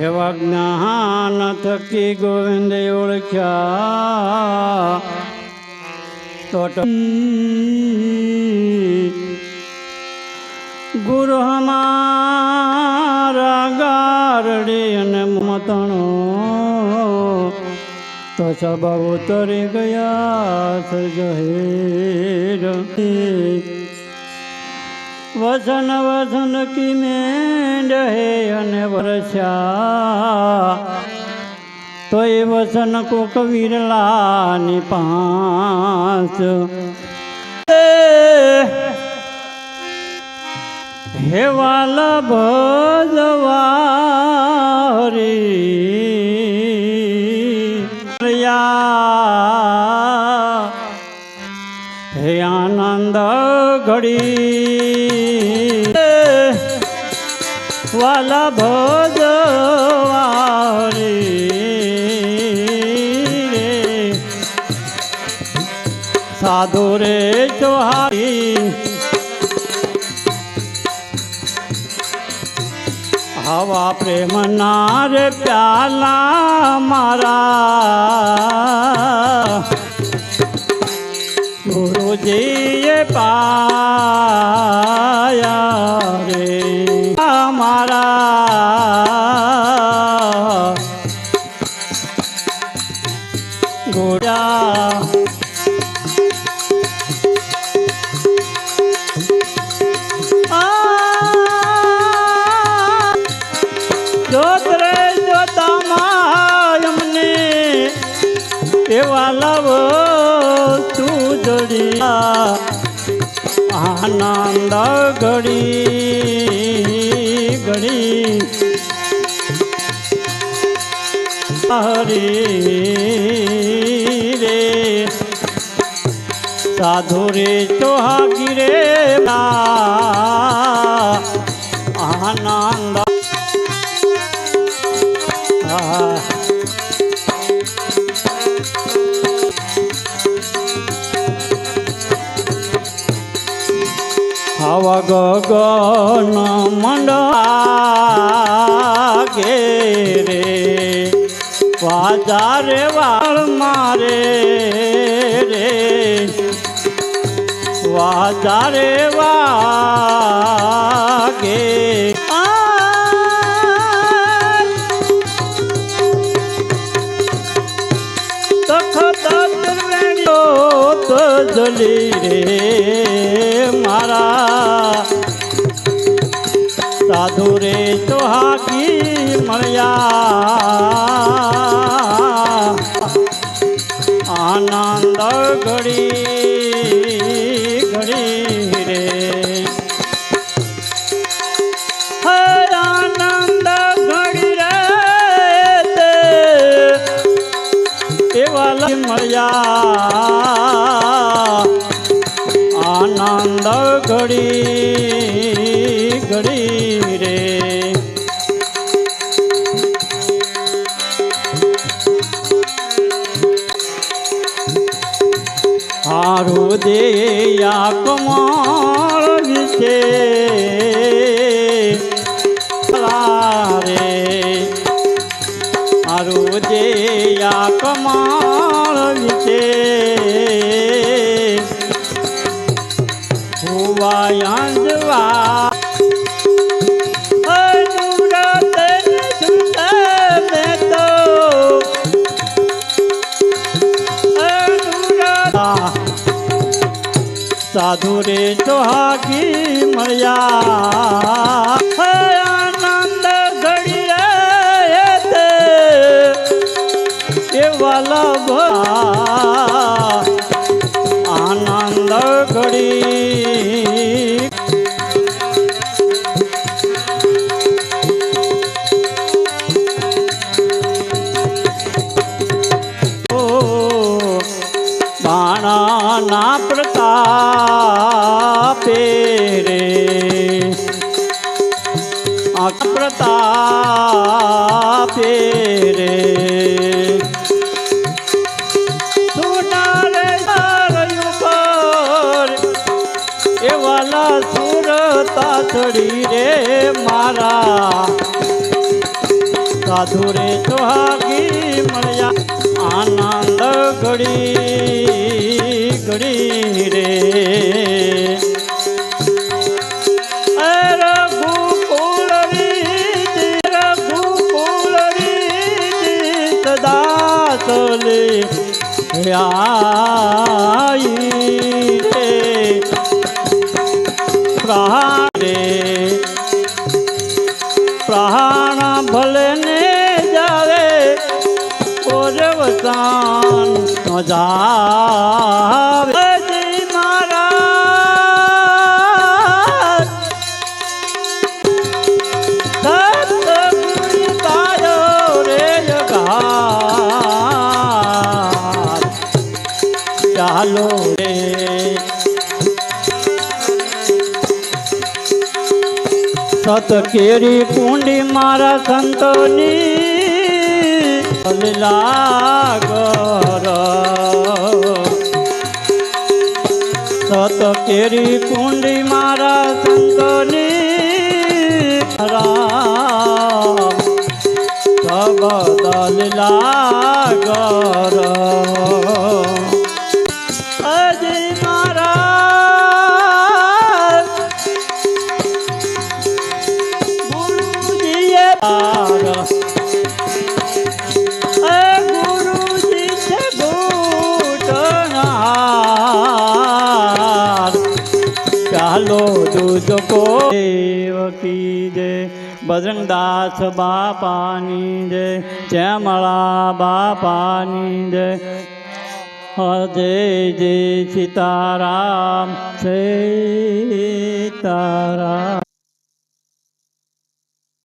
એવા જ્ઞાન થકી ગોવિંદ ઓળખ્યા. તો ગુરુ હમારા ગારડી અને મતણો. તો સબ ઉતરી ગયા સજહેર વસન વસન કી મેંડ હે અને વરસ્યા. તો એ વસન કોક વિરલાની પાંચ. હે વાલા ભજવારી. હે આનંદ ઘડી. વાલા ભજવારી. સાધુ રે ચોહારી. હવા પ્રેમ ના રે પ્યાલા મારા. ગોડા આ જોત અમને એવા લવ આનંદ ઘડી ઘડી. હરી સાધુ રે ચોહાગી રે આનંદ આ હવા ગગન મંડે રે વાજા રે વાળ મારે રે વાજા રે વાગે તો જલી રે મારા. સાધુ રે ચોહાકી મળ્યા. મળ્યા. આનંદ ઘડી ઘડી રે. હારું કમળ વિશે હુવાયાંજવા સાધુ રે ચોહાગી મળ્યા. આનંદ ઘડી રે તે એવા લભ આનંદ ઘડી બાણાના પ્રતાપે રે પ્રતાપે રે ચડી રે મારા સાધુ રે સુહાગી મળ્યા આનંદ ઘડી ઘડી રે ચલે આઈ રે પ્રાણ રે સત કેરી કુંડી મારા સંતોની લાગર. સત કેરી કુંડી મારા સંતોની રામ સબદલ લાગર. દૂધ કો દેવકી જય બજરંગદાસ બાપાની જય શ્યામળા બાપાની જય. જય જય સીતારામ સીતારામ.